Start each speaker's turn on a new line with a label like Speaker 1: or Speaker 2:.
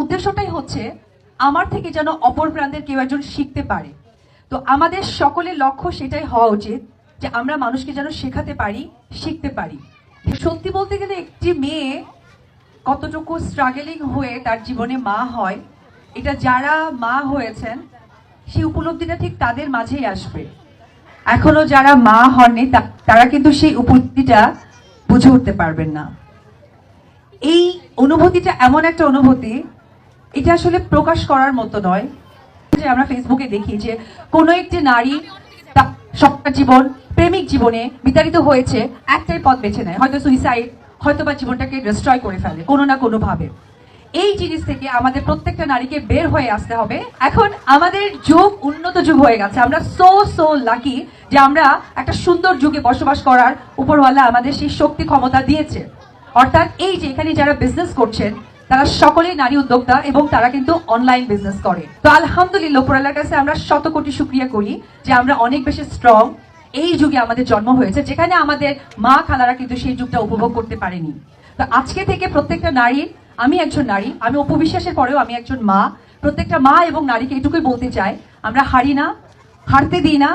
Speaker 1: উদ্দেশ্যটাই হচ্ছে আমার থেকে যেন অপর প্রান্তের কেউ একজন শিখতে পারে। তো আমাদের সকলের লক্ষ্য সেটাই হওয়া উচিত যে আমরা মানুষকে যেন শেখাতে পারি, শিখতে পারি। সত্যি বলতে গেলে একটি মেয়ে কতটুকু স্ট্রাগলিং হয়ে তার জীবনে মা হয়, এটা যারা মা হয়েছেন, সেই উপলব্ধিটা ঠিক তাদের মাঝেই আসবে। এখনও যারা মা হননি তারা কিন্তু সেই উপলব্ধিটা বুঝে উঠতে পারবেন না। এই অনুভূতিটা এমন একটা অনুভূতি এটা আসলে প্রকাশ করার মতো নয়। যে আমরা ফেসবুকে দেখি যে কোনো একটি নারী সবটা জীবন, প্রেমিক জীবনে বিতাড়িত হয়েছে, একটাই পথ বেছে নেয়। হয়তো সুইসাইড হয়তো বা জীবনটাকে ডিস্ট্রয় করে ফেলে, কোনো না কোনো ভাবে এই জিনিস থেকে আমাদের প্রত্যেকটা নারীকে বের হয়ে আসতে হবে। এখন আমাদের যুগ, উন্নত যুগ হয়ে গেছে। আমরা সো সো লাকি যে আমরা একটা সুন্দর যুগে বসবাস করার উপরওয়ালা আমাদের সেই শক্তি ক্ষমতা দিয়েছে। অর্থাৎ এই যে এখানে যারা বিজনেস করছেন তারা সকলেই নারী উদ্যোক্তা এবং তারা কিন্তু অনলাইন বিজনেস করে। তো আলহামদুলিল্লাহ উপরাল্লার কাছে আমরা শত কোটি শুক্রিয়া করি যে আমরা অনেক বেশি স্ট্রং এই যুগে আমাদের জন্ম হয়েছে, যেখানে আমাদের মা খালারা কিন্তু সেই যুগটা উপভোগ করতে পারেনি। তো আজকে থেকে প্রত্যেকটা নারী, আমি একজন নারী, আমি অপবিশ্বাসের পরেও আমি একজন মা, প্রত্যেকটা মা এবং নারীকে এটুকুই বলতে চাই, আমরা হারি না, হারতে দিই না